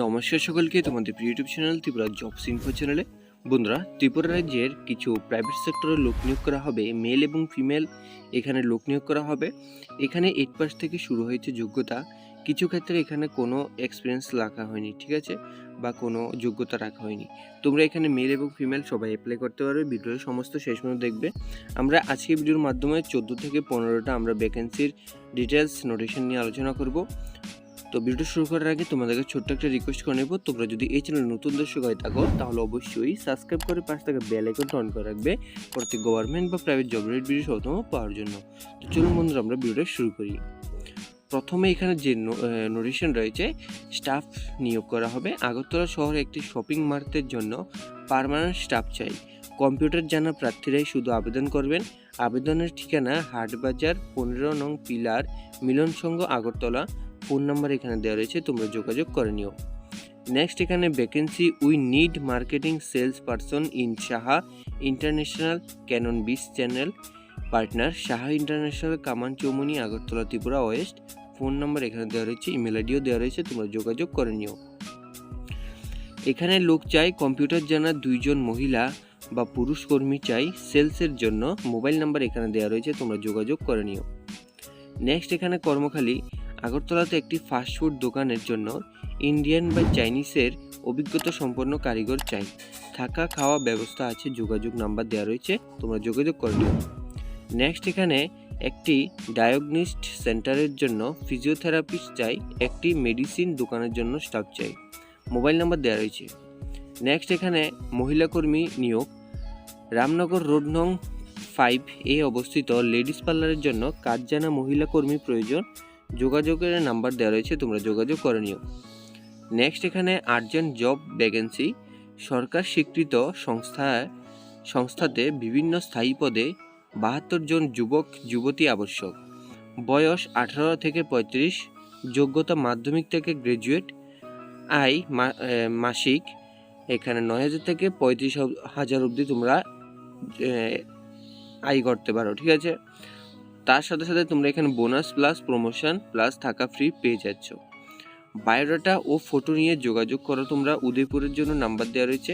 নমস্কার সকলকে তোমাদের YouTube channel Tripura jobs info চ্যানেলে বন্ধুরা, ত্রিপুরা রাজ্যের কিছু প্রাইভেট সেক্টরে লোক নিয়োগ করা হবে মেল এবং ফিমেল এখানে লোক নিয়োগ করা হবে। এখানে এইট পাস থেকে শুরু হয়েছে যোগ্যতা। কিছু ক্ষেত্রে এখানে কোনো এক্সপিরিয়েন্স রাখা হয়নি, ঠিক আছে? বা কোনো যোগ্যতা রাখা হয়নি। তোমরা এখানে মেল এবং ফিমেল সবাই অ্যাপ্লাই করতে পারবে, ভিডিওর সমস্ত শেষ পর্যন্ত দেখবে। আমরা আজকে ভিডিওর মাধ্যমে চোদ্দ থেকে পনেরোটা আমরা ভ্যাকেন্সির ডিটেলস নোটেশন নিয়ে আলোচনা করব। তো ভিডিও শুরু করার আগে তোমাদেরকে ছোট্ট একটা রিকোয়েস্ট করে নেব। তোমরা যদি এই চ্যানেল নতুন দর্শক হয়ে থাকো, তাহলে অবশ্যই সাবস্ক্রাইব করে পাশ থেকে বেল আইকনটা অন করে রাখবে। প্রত্যেক গভর্নমেন্ট বা প্রাইভেট জব রেট ভিডিও সর্বপ্রথম পাওয়ার জন্য। তো চলুন বন্ধুরা, আমরা ভিডিওটা শুরু করি। প্রথমে এখানে যে নোটিশন রয়েছে স্টাফ নিয়োগ করা হবে। আগরতলা শহরে একটি শপিং মার্কেটের জন্য পার্মানেন্ট স্টাফ চাই। কম্পিউটার জানা প্রার্থীরাই শুধু আবেদন করবেন। আবেদনের ঠিকানা হাটবাজার পনেরো নং pillar Milan Sangha Agartala. Phone number এখানে দেওয়া রয়েছে, তোমরা যোগাযোগ করে নিও। নেক্সট এখানে vacancy we need marketing sales person in Saha international Canon biz channel partner Saha international Kaman Chowmuhani Agartala Tripura west phone number এখানে দেওয়া রয়েছে ইমেল আইডিও দেওয়া রয়েছে, তোমরা যোগাযোগ করে নিও। এখানে লোক চাই কম্পিউটার জানা দুইজন মহিলা বা পুরুষ কর্মী চাই সেলসের জন্য। মোবাইল নাম্বার এখানে দেওয়া রয়েছে, তোমরা যোগাযোগ করে নিও। নেক্সট এখানে কর্মখালী আগরতলাতে একটি ফাস্টফুড দোকানের জন্য ইন্ডিয়ান বা চাইনিজের অভিজ্ঞতা সম্পন্ন কারিগর চাই। থাকা, খাওয়া ব্যবস্থা আছে, যোগাযোগ নাম্বার দেওয়া রয়েছে, তোমরা যোগাযোগ করে নিও। নেক্সট এখানে একটি ডায়াগনিস্ট সেন্টারের জন্য ফিজিওথেরাপিস্ট চাই, একটি মেডিসিন দোকানের জন্য স্টাফ চাই। মোবাইল নাম্বার দেওয়া রয়েছে। নেক্সট এখানে মহিলা কর্মী নিয়োগ। রামনগর রোড নং ফাইভ এ অবস্থিত লেডিস পার্লারের জন্য কাজ জানা মহিলা কর্মী প্রয়োজন। যোগাযোগের নাম্বার দেওয়া রয়েছে, তোমরা যোগাযোগ করে নিও। নেক্সট এখানে আর্জেন্ট জব ভ্যাকেন্সি সরকার স্বীকৃত সংস্থায়, সংস্থাতে বিভিন্ন স্থায়ী পদে বাহাত্তর জন যুবক, যুবতী আবশ্যক। বয়স আঠারো থেকে পঁয়ত্রিশ, যোগ্যতা মাধ্যমিক থেকে গ্র্যাজুয়েট আয় মাসিক, এখানে নয় হাজার থেকে পঁয়ত্রিশ হাজার অবধি তোমরা আয় করতে পারো, ঠিক আছে? তার সাথে সাথে তোমরা এখানে বোনাস প্লাস প্রমোশন প্লাস থাকা ফ্রি পেয়ে যাচ্ছ। বায়োডাটা ও ফটো নিয়ে যোগাযোগ করো তোমরা। উদয়পুরের জন্য নাম্বার দেওয়া রয়েছে,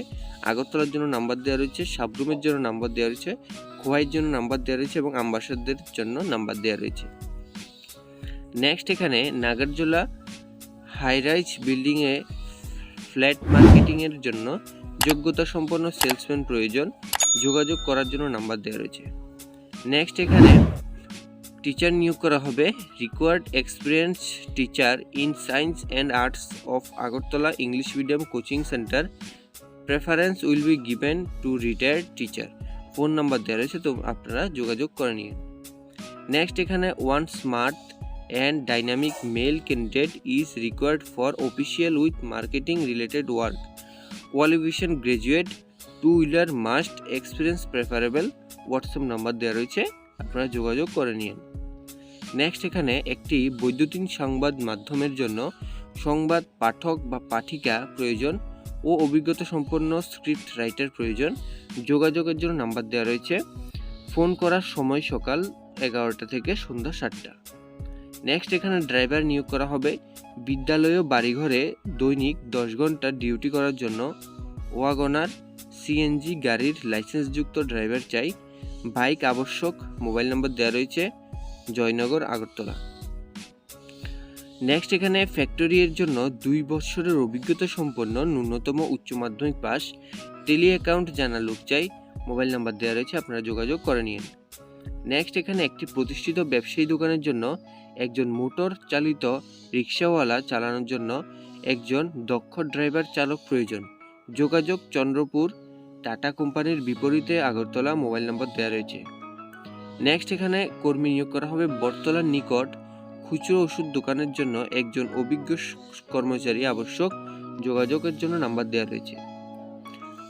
আগরতলার জন্য নাম্বার দেওয়া রয়েছে, সাবরুমের জন্য নাম্বার দেওয়া রয়েছে, খোয়াইয়ের জন্য নাম্বার দেওয়া রয়েছে এবং আম্বাসাদের জন্য নাম্বার দেওয়া রয়েছে। নেক্সট এখানে নাগারজোলা হাইরাইজ বিল্ডিংয়ে ফ্ল্যাট মার্কেটিংয়ের জন্য যোগ্যতা সম্পন্ন সেলসম্যান প্রয়োজন। যোগাযোগ করার জন্য নাম্বার দেওয়া রয়েছে। নেক্সট এখানে টিচার নিয়োগ করা হবে। Required experience teacher in science and arts of Agartala English medium coaching centre preference will be given to retired teacher phone number দেওয়া রয়েছে, তো আপনারা যোগাযোগ করে নিন। নেক্সট এখানে one smart and dynamic male candidate is required for official with marketing related work qualification graduate two wheeler must experience preferable WhatsApp number দেওয়া রয়েছে, আপনারা যোগাযোগ করে নিন। নেক্সট এখানে একটি বৈদ্যুতিন সংবাদ মাধ্যমের জন্য সংবাদ পাঠক বা পাঠিকা প্রয়োজন ও অভিজ্ঞতা সম্পন্ন স্ক্রিপ্ট রাইটার প্রয়োজন। যোগাযোগের জন্য নাম্বার দেওয়া রয়েছে। ফোন করার সময় সকাল এগারোটা থেকে সন্ধ্যা সাতটা। নেক্সট এখানে ড্রাইভার নিয়োগ করা হবে। বিদ্যালয় ও বাড়িঘরে দৈনিক দশ ঘণ্টা ডিউটি করার জন্য ওয়াগনার সিএনজি গাড়ির লাইসেন্সযুক্ত ড্রাইভার চাই। বাইক আবশ্যক মোবাইল নম্বর দেওয়া রয়েছে। জয়নগর, আগরতলা। নেক্সট এখানে ফ্যাক্টরির জন্য দুই বছরের অভিজ্ঞতা সম্পন্ন ন্যূনতম উচ্চ মাধ্যমিক পাস টেলি অ্যাকাউন্ট জানা লোক চাই। মোবাইল নাম্বার দেওয়া রয়েছে, আপনারা যোগাযোগ করে নিন। নেক্সট এখানে একটি প্রতিষ্ঠিত ব্যবসায়ী দোকানের জন্য একজন মোটর চালিত রিক্সাওয়ালা চালানোর জন্য একজন দক্ষ ড্রাইভার চালক প্রয়োজন। যোগাযোগ চন্দ্রপুর, টাটা কোম্পানির বিপরীতে আগরতলা মোবাইল নম্বর দেওয়া রয়েছে। নেক্সট এখানে কর্মী নিয়োগ করা হবে। বটতলার নিকট খুচরো ওষুধ দোকানের জন্য একজন অভিজ্ঞ কর্মচারী আবশ্যক। যোগাযোগের জন্য নাম্বার দেওয়া রয়েছে।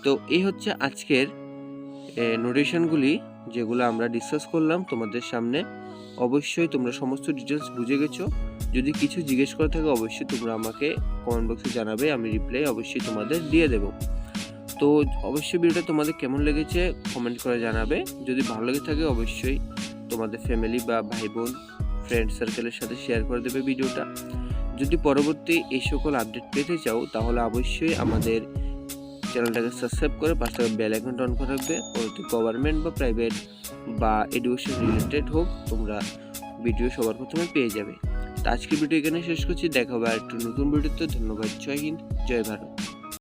তো এই হচ্ছে আজকের নোটেশনগুলি যেগুলো আমরা ডিসকাস করলাম তোমাদের সামনে। অবশ্যই তোমরা সমস্ত ডিটেলস বুঝে গেছো। যদি কিছু জিজ্ঞেস করা থাকে অবশ্যই তোমরা আমাকে কমেন্ট বক্সে জানাবে। আমি রিপ্লাই অবশ্যই তোমাদের দিয়ে দেবো। তো অবশ্যই ভিডিওটা তোমাদের কেমন লেগেছে কমেন্ট করে জানাবে। যদি ভালো লেগে থাকে অবশ্যই তোমাদের ফ্যামিলি বা ভাই বোন ফ্রেন্ড সার্কেলের সাথে শেয়ার করে দেবে ভিডিওটা। যদি পরবর্তী এই সকল আপডেট পেতে চাও, তাহলে অবশ্যই আমাদের চ্যানেলটাকে সাবস্ক্রাইব করে পাশে বেল আইকনটা অন করে রাখবে। পরবর্তী গভর্নমেন্ট বা প্রাইভেট বা এডুকেশন রিলেটেড হোক, তোমরা ভিডিও সবার প্রথমে পেয়ে যাবে। তো আজকের ভিডিও এখানে শেষ করছি। দেখা হবে আর একটু নতুন ভিডিওতে ধন্যবাদ। জয় হিন্দ। জয় ভারত।